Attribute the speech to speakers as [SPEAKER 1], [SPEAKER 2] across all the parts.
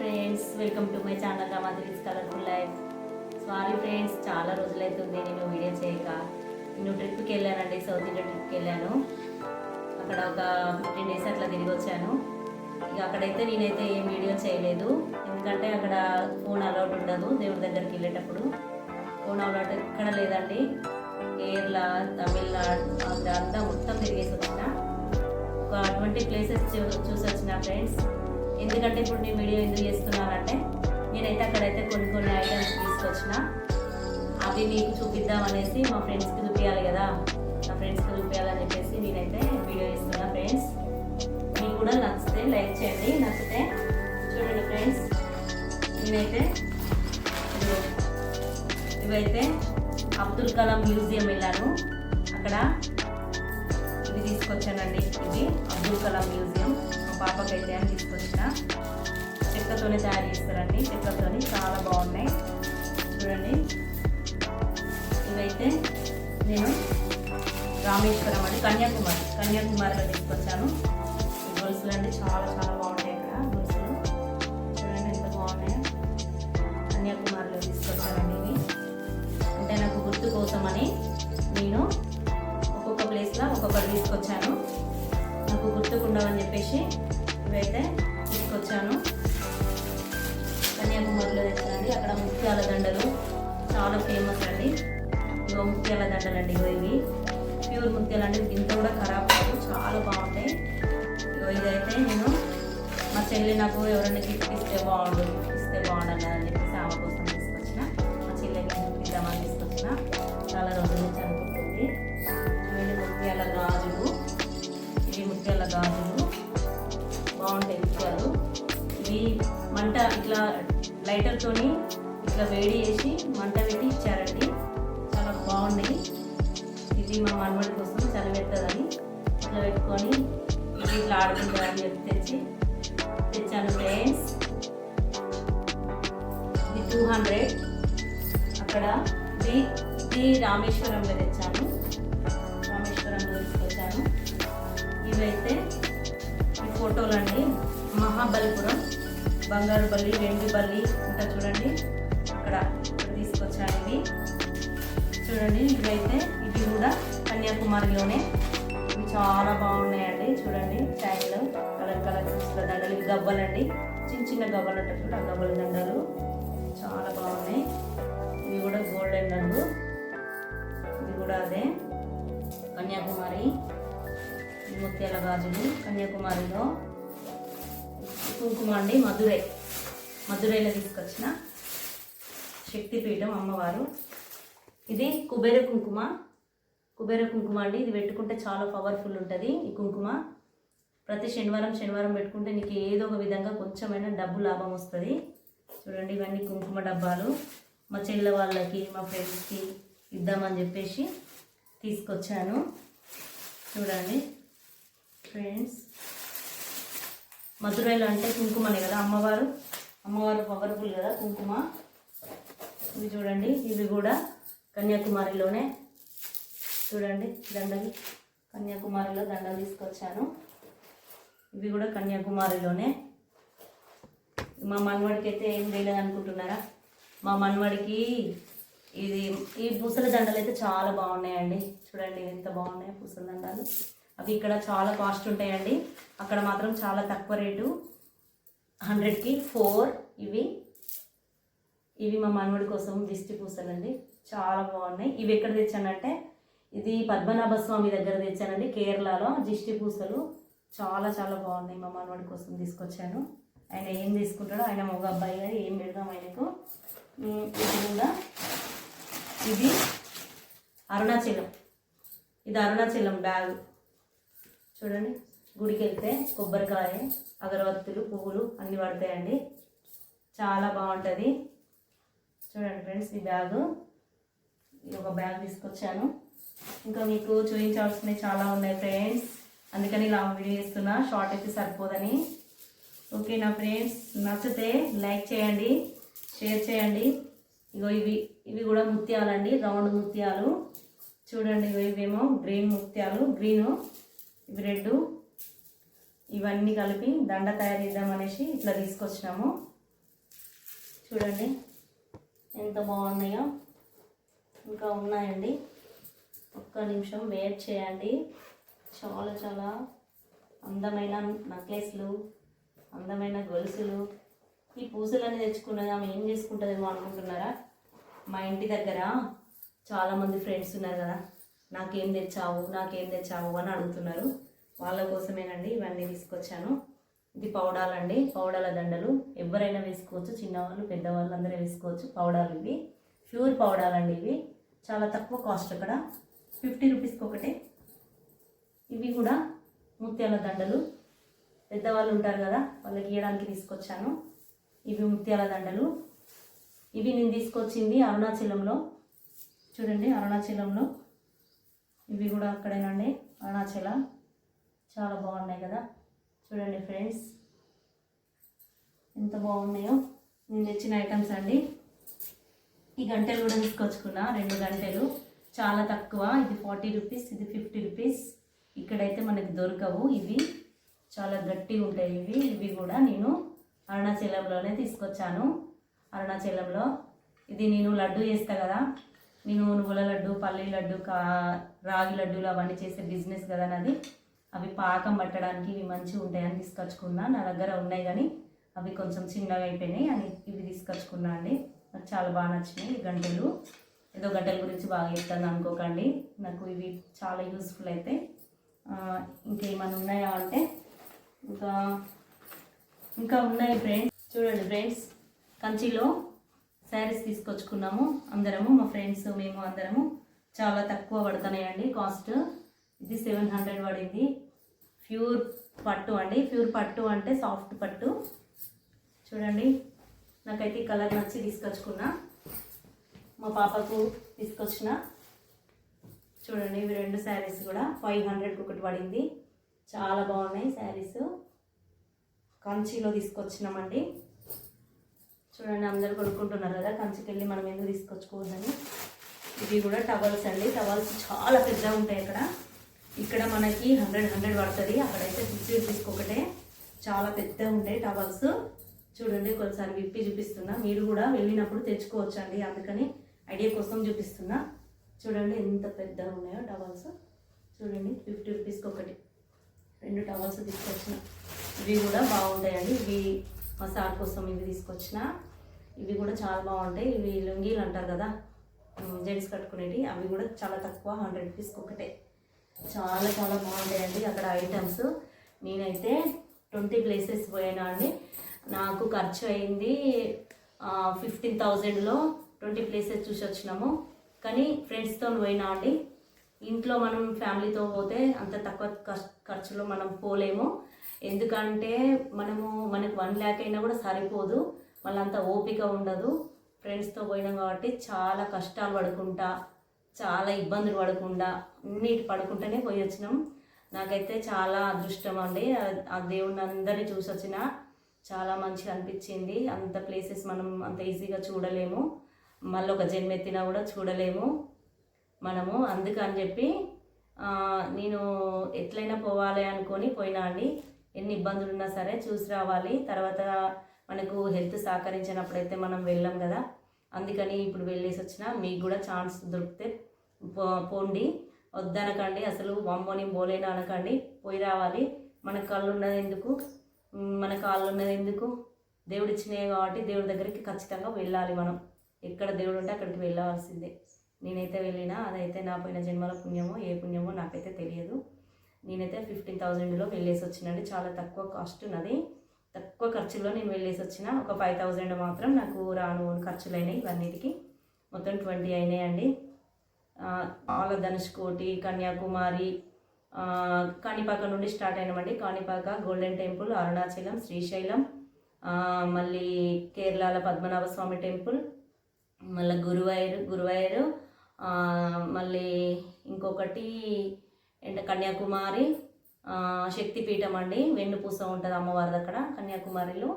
[SPEAKER 1] Friends welcome to my channel రమాదిరిస్ colourful life sorry friends చాలా రోజులైతుంది. నేను వీడియో చేయక. నేను ట్రిప్కి వెళ్ళానండి సౌత్ ఇండియా ట్రిప్కి వెళ్ళాను. అక్కడ ఒక ఫిఫ్టీన్ డేస్ అట్లా తిరిగి వచ్చాను. ఇక అక్కడైతే నేనైతే ఏం వీడియో చేయలేదు. ఎందుకంటే అక్కడ ఫోన్ అలౌట్ ఉండదు దేవుడి దగ్గరికి వెళ్ళేటప్పుడు. ఫోన్ అలౌట్ ఎక్కడ లేదండి. కేరళ తమిళనాడు ఆంధ్ర అంతా మొత్తం తిరిగేసి వచ్చిన. ఒక ట్వంటీ ప్లేసెస్ చూ చూసి వచ్చిన ఫ్రెండ్స్ ఎందుకంటే ఇప్పుడు నేను వీడియో ఎందుకు చేస్తున్నానంటే నేనైతే అక్కడైతే కొన్ని కొన్ని ఐటమ్స్ తీసుకొచ్చిన. అవి మీకు చూపిద్దాం అనేసి మా ఫ్రెండ్స్కి చూపించాలి కదా. నా ఫ్రెండ్స్కి చూపించాలని చెప్పేసి నేనైతే వీడియో ఇస్తున్నా ఫ్రెండ్స్ మీకు కూడా నచ్చితే లైక్ చేయండి. నచ్చితే చూడండి ఫ్రెండ్స్ నేనైతే ఇవైతే అబ్దుల్ కలాం మ్యూజియం వెళ్ళాను. అక్కడ ఇది తీసుకొచ్చానండి. ఇది అబ్దుల్ కలాం మ్యూజియం. మా పాపకైతే అని తీసుకొచ్చిన. చెక్కతోనే తయారు చేస్తారండి. చెక్కతోని చాలా బాగున్నాయి. చూడండి. ఇవైతే నేను రామేశ్వరం అండి కన్యాకుమారి కన్యాకుమారిలో తీసుకొచ్చాను. గొలుసులు అంటే చాలా చాలా బాగుంటాయి ఇక్కడ గొలుసులు. చూడండి ఎంత బాగున్నాయో. కన్యాకుమారిలో తీసుకొచ్చానండి ఇవి. అంటే నాకు గుర్తు కోసమని నేను ఒక్కొక్క ప్లేస్లో ఒక్కొక్కటి తీసుకొచ్చాను. నాకు గుర్తుకుండవని చెప్పేసి ఇవైతే తీసుకొచ్చాను. ముత్యాల దండలు చాలా ఫేమస్ అండి. ఇగో ముత్యాల దండలు అండి ఇగో ఇవి. ప్యూర్ ముత్యాలు అంటే దీంతో కూడా ఖరాబ్ కాదు చాలా బాగుంటాయి. ఇగో ఇదైతే నేను మా చెల్లి నాకు ఎవరైనా గిఫ్ట్ ఇస్తే బాగుండు ఇస్తే బాగుండాలి అని చెప్పేసి ఆమె కోసం తీసుకొచ్చిన. మా చెల్లెకి గిఫ్ట్ ఇద్దామని తీసుకొచ్చిన. చాలా రోజుల నుంచి అనుకుంటుంది. ఇవి ముత్యాల గాజులు. ఇవి ముత్యాల గాజులు. బాగుంటాయి ముత్యాలు. ఇవి మంట ఇట్లా లైటర్తోని ఇట్లా వేడి చేసి మంట పెట్టి ఇచ్చారండి. చాలా బాగున్నాయి. ఇది మా మనవడి కోసం చలిపెట్టదని ఇట్లా పెట్టుకొని ఇది ఇట్లా ఆడుకుంటారని చెప్పి తెచ్చి తెచ్చాను ఫ్రెండ్స్. ఇది టూ హండ్రెడ్. అక్కడ ఇది ఇది రామేశ్వరంలో తెచ్చాను. రామేశ్వరంలో తీసుకొచ్చాను. ఇవైతే ఈ ఫోటోలు అండి మహాబలిపురం బంగారు బల్లి వెండి బల్లి ఉంటా చూడండి. అక్కడ ఇక్కడ తీసుకొచ్చాను ఇవి. చూడండి ఇవైతే ఇవి కూడా కన్యాకుమారిలోనే. ఇవి చాలా బాగున్నాయండి. చూడండి చైన్లు కలర్ కలర్ చూసిన దండలు. ఇవి గవ్వలండి. చిన్న చిన్న గవ్వలు ఉంటాయి ఆ గవ్వల దండలు. చాలా బాగున్నాయి. ఇవి కూడా గోల్డెన్ రంగు. ఇది కూడా అదే. కన్యాకుమారి. ముత్యాల గాజులు కన్యాకుమారిలో. కుంకుమ అండి మధురై. మధురైలో తీసుకొచ్చిన. శక్తిపీఠం అమ్మవారు. ఇది కుబేర కుంకుమ. కుబేర కుంకుమ అండి. ఇది పెట్టుకుంటే చాలా పవర్ఫుల్ ఉంటుంది ఈ కుంకుమ. ప్రతి శనివారం శనివారం పెట్టుకుంటే నీకు ఏదో ఒక విధంగా కొంచెమైనా డబ్బు లాభం వస్తుంది. చూడండి ఇవన్నీ కుంకుమ డబ్బాలు. మా చెల్లె వాళ్ళకి మా ఫ్రెండ్స్కి ఇద్దామని చెప్పేసి తీసుకొచ్చాను. చూడండి ఫ్రెండ్స్ మధురైలో అంటే కుంకుమనే కదా అమ్మవారు. అమ్మవారు పవర్ఫుల్ కదా కుంకుమ. ఇవి చూడండి ఇవి కూడా కన్యాకుమారిలోనే. చూడండి దండలు. కన్యాకుమారిలో దండలు తీసుకొచ్చాను. ఇవి కూడా కన్యాకుమారిలోనే. మా మనవడికి అయితే ఏం తెలియదు అనుకుంటున్నారా? మా మనవడికి ఇది ఈ పూసల దండలు అయితే చాలా బాగున్నాయండి. చూడండి ఎంత బాగున్నాయి పూసల దండలు. అవి ఇక్కడ చాలా కాస్ట్ ఉంటాయండి. అక్కడ మాత్రం చాలా తక్కువ రేటు. హండ్రెడ్కి ఫోర్ ఇవి. ఇవి మా మనవడి కోసం దిష్టి పూసలు అండి చాలా బాగున్నాయి. ఇవి ఎక్కడ తెచ్చానంటే ఇది పద్మనాభ స్వామి దగ్గర తెచ్చానండి కేరళలో. దిష్టి పూసలు చాలా చాలా బాగున్నాయి మా మనవడి కోసం తీసుకొచ్చాను. ఆయన ఏం తీసుకుంటాడో ఆయన మగ అబ్బాయి గారు ఏం పెడదాం ఆయనకు. ఇది కూడా ఇది అరుణాచలం. ఇది అరుణాచలం బ్యాగ్. చూడండి గుడికి వెళ్తే కొబ్బరికాయ అగరవత్తులు పువ్వులు అన్నీ పడతాయండి. చాలా బాగుంటుంది. చూడండి ఫ్రెండ్స్ ఈ బ్యాగు ఈ ఒక బ్యాగ్ తీసుకొచ్చాను. ఇంకా మీకు చూపించాల్సినవి చాలా ఉన్నాయి ఫ్రెండ్స్ అందుకని ఇలా వీడియో చేస్తున్నా షార్ట్ అయితే సరిపోదని. ఓకే నా ఫ్రెండ్స్ నచ్చితే లైక్ చేయండి షేర్ చేయండి. ఇగో ఇవి ఇవి కూడా ముత్యాలండి రౌండ్ ముత్యాలు. చూడండి ఇగో ఇవేమో గ్రీన్ ముత్యాలు గ్రీను ఇవి రెడ్. ఇవన్నీ కలిపి దండ తయారు చేద్దామనేసి ఇట్లా తీసుకొచ్చినాము. చూడండి. ఎంత బాగున్నాయో ఇంకా ఉన్నాయండి. ఒక్క నిమిషం వెయిట్ చేయండి. చాలా చాలా అందమైన నెక్లెస్లు అందమైన గొలుసులు. ఈ పూసలన్నీ తెచ్చుకున్నది ఆమె ఏం చేసుకుంటుందేమో అనుకుంటున్నారా? మా ఇంటి దగ్గర చాలామంది ఫ్రెండ్స్ ఉన్నారు కదా నాకేం తెచ్చావు నాకేం తెచ్చావు అని అడుగుతున్నారు. వాళ్ళ కోసమేనండి ఇవన్నీ తీసుకొచ్చాను. ఇది పౌడాలండి. పౌడాల దండలు ఎవరైనా వేసుకోవచ్చు చిన్నవాళ్ళు పెద్దవాళ్ళు అందరూ వేసుకోవచ్చు పౌడాలు ఇవి. ప్యూర్ పౌడాలండి ఇవి. చాలా తక్కువ కాస్ట్ అక్కడ. ఫిఫ్టీ రూపీస్కి ఒకటే. ఇవి కూడా ముత్యాల దండలు. పెద్దవాళ్ళు ఉంటారు కదా వాళ్ళకి ఇవ్వడానికి తీసుకొచ్చాను. ఇవి ముత్యాల దండలు. ఇవి నేను తీసుకొచ్చింది అరుణాచలంలో. చూడండి అరుణాచలంలో. ఇవి కూడా అక్కడేనండి. అరుణాచలం. చాలా బాగున్నాయి కదా. చూడండి ఫ్రెండ్స్. ఎంత బాగున్నాయో. నేను తెచ్చిన ఐటమ్స్ అండి. ఈ గంటలు కూడా తీసుకొచ్చుకున్నా రెండు గంటలు. చాలా తక్కువ. ఇది ఫార్టీ రూపీస్ ఇది ఫిఫ్టీ రూపీస్. ఇక్కడైతే మనకి దొరకవు ఇవి. చాలా గట్టిగా ఉంటాయి ఇవి. ఇవి కూడా నేను అరుణాచలంలోనే తీసుకొచ్చాను. అరుణాచలంలో. ఇది నేను లడ్డు చేస్తా కదా. నేను నువ్వుల లడ్డు పల్లి లడ్డు కా రాగి లడ్డులు అవన్నీ చేసే బిజినెస్ కదా నాది. అవి పాకం పట్టడానికి ఇవి మంచిగా ఉంటాయని తీసుకొచ్చుకున్నా. నా దగ్గర ఉన్నాయి కానీ అవి కొంచెం చిన్నగా అయిపోయినాయి అని ఇవి తీసుకొచ్చుకున్నా అండి. నాకు చాలా బాగా నచ్చినాయి గంటలు. ఏదో గంటల గురించి బాగా చెప్తాను అనుకోకండి. నాకు ఇవి చాలా యూస్ఫుల్ అయితే. ఇంకేమైనా ఉన్నాయా అంటే ఇంకా ఇంకా ఉన్నాయి ఫ్రెండ్స్ చూడండి ఫ్రెండ్స్ కంచిలో శారీస్ తీసుకొచ్చుకున్నాము. అందరము మా ఫ్రెండ్స్ మేము అందరము చాలా తక్కువ పడుతున్నాయండి కాస్ట్ ఇది సెవెన్ హండ్రెడ్ పడింది. ప్యూర్ పట్టు అండి. ప్యూర్ పట్టు అంటే సాఫ్ట్ పట్టు. చూడండి. నాకైతే ఈ కలర్ నచ్చి తీసుకొచ్చుకున్నా. మా పాపకు తీసుకొచ్చిన. చూడండి ఇవి రెండు శారీస్ కూడా ఫైవ్ హండ్రెడ్కి ఒకటి పడింది. చాలా బాగున్నాయి శారీస్. కంచిలో తీసుకొచ్చినామండి. చూడండి అందరు కొనుక్కుంటున్నారు కదా కంచికి వెళ్ళి మనం ఎందుకు తీసుకొచ్చుకోవద్దని. ఇవి కూడా టవల్స్ అండి. టవల్స్ చాలా పెద్దగా ఉంటాయి ఇక్కడ ఇక్కడ మనకి హండ్రెడ్ హండ్రెడ్ పడుతుంది. అక్కడైతే ఫిఫ్టీ రూపీస్కి ఒకటే. చాలా పెద్దగా ఉంటాయి టవల్స్. చూడండి కొన్నిసారి విప్పి చూపిస్తున్నా. మీరు కూడా వెళ్ళినప్పుడు తెచ్చుకోవచ్చండి. అందుకని ఐడియా కోసం చూపిస్తున్నా. చూడండి ఎంత పెద్దగా ఉన్నాయో టవల్స్. చూడండి ఫిఫ్టీ రూపీస్కి ఒకటి. రెండు టవల్స్ తీసుకొచ్చిన. ఇవి కూడా బాగుంటాయండి. ఇవి మా సార్ కోసం ఇవి తీసుకొచ్చిన. ఇవి కూడా చాలా బాగుంటాయి. ఇవి లుంగీలు అంటారు కదా. జెంట్స్ కట్టుకునేవి అవి కూడా చాలా తక్కువ హండ్రెడ్ రూపీస్కి ఒకటే. చాలా చాలా బాగుంటాయండి అక్కడ ఐటమ్స్ నేనైతే ట్వంటీ ప్లేసెస్ పోయినా అండి. నాకు ఖర్చు అయింది ఫిఫ్టీన్ థౌజండ్లో ట్వంటీ ప్లేసెస్ చూసి వచ్చినాము. కానీ ఫ్రెండ్స్తో పోయినా అండి. ఇంట్లో మనం ఫ్యామిలీతో పోతే అంత తక్కువ ఖర్చు- ఖర్చులో మనం పోలేము. ఎందుకంటే మనము మనకు వన్ ల్యాక్ అయినా కూడా సరిపోదు. మళ్ళీ అంత ఓపిక ఉండదు. ఫ్రెండ్స్తో పోయినాం కాబట్టి చాలా కష్టాలు పడుకుంటా. చాలా ఇబ్బందులు పడకుండా నీటి పడకుండానే పోయి వచ్చినాం నాకైతే చాలా అదృష్టం అండి. ఆ- దేవుడిని అందరినీ చూసి వచ్చిన చాలా మంచిగా అనిపించింది. అంత ప్లేసెస్ మనం అంత ఈజీగా చూడలేము. మళ్ళీ ఒక జన్మ ఎత్తినా కూడా చూడలేము మనము. అందుకని చెప్పి నేను ఎట్లయినా పోవాలి అనుకొని పోయినా అండి. ఎన్ని ఇబ్బందులు ఉన్నా సరే చూసి రావాలి. తర్వాత మనకు హెల్త్ సహకరించినప్పుడైతే మనం వెళ్ళాం కదా. అందుకని ఇప్పుడు వెళ్ళేసి వచ్చిన మీకు కూడా ఛాన్స్ దొరికితే పోండి. వద్దనకండి. అసలు వమ్మని పోలేను అనకండి. పోయి రావాలి. మన కళ్ళు ఉన్నది ఎందుకు మన కాళ్ళు ఉన్నది ఎందుకు? దేవుడు ఇచ్చినాయి కాబట్టి దేవుడి దగ్గరికి ఖచ్చితంగా వెళ్ళాలి మనం. ఎక్కడ దేవుడు ఉంటే అక్కడికి వెళ్ళవలసిందే. నేనైతే వెళ్ళినా అదైతే నా పోయిన జన్మల పుణ్యమో ఏ పుణ్యమో నాకైతే తెలియదు. నేనైతే ఫిఫ్టీన్ థౌజండ్లో వెళ్ళేసి వచ్చినండి. చాలా తక్కువ కాస్ట్ ఉన్నది. తక్కువ ఖర్చులో నేను వెళ్ళేసి వచ్చిన. ఒక ఫైవ్ థౌజండ్ మాత్రం నాకు రాను ఖర్చులు అయినాయి ఇవన్నిటికి. మొత్తం ట్వంటీ అయినాయండి. అండి ఆల ధనుష్కోటి కన్యాకుమారి కాణిపాక నుండి స్టార్ట్ అయినామండి కాణిపాక గోల్డెన్ టెంపుల్ అరుణాచలం శ్రీశైలం మళ్ళీ కేరళాల పద్మనాభ స్వామి టెంపుల్ మళ్ళీ గురువాయూరు గురువాయూరు మళ్ళీ ఇంకొకటి ఏంట కన్యాకుమారి శక్తిపీఠం అండి. వెన్నుపూస ఉంటుంది అమ్మవారిది అక్కడ కన్యాకుమారిలో.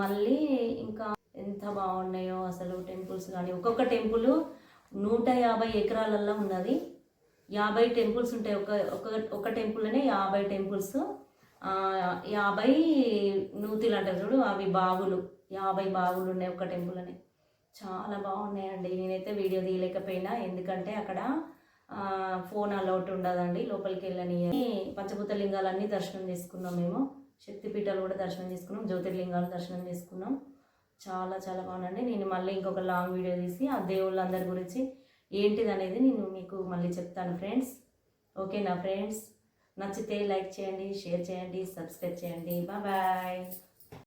[SPEAKER 1] మళ్ళీ ఇంకా ఎంత బాగున్నాయో అసలు టెంపుల్స్ కానీ. ఒక్కొక్క టెంపుల్ నూట యాభై ఎకరాలల్లో ఉన్నది. యాభై టెంపుల్స్ ఉంటాయి. ఒక ఒక ఒక టెంపుల్లోనే యాభై టెంపుల్స్. యాభై నూతిలు అంటారు చూడు అవి బావులు. యాభై బావులు ఉన్నాయి ఒక టెంపుల్ చాలా బాగున్నాయండి. నేనైతే వీడియో తీయలేకపోయినా. ఎందుకంటే అక్కడ ఫోన్ అలౌట్ ఉండదండి. లోపలికి వెళ్ళని పంచభూత లింగాలన్నీ దర్శనం చేసుకున్నాం మేము. శక్తిపీఠాలు కూడా దర్శనం చేసుకున్నాం. జ్యోతిర్లింగాలు దర్శనం చేసుకున్నాం. చాలా చాలా బాగుందండి. నేను మళ్ళీ ఇంకొక లాంగ్ వీడియో తీసి ఆ దేవుళ్ళందరి గురించి ఏంటిది అనేది నేను మీకు మళ్ళీ చెప్తాను ఫ్రెండ్స్. ఓకేనా ఫ్రెండ్స్? నచ్చితే లైక్ చేయండి షేర్ చేయండి సబ్స్క్రైబ్ చేయండి. బాయ్.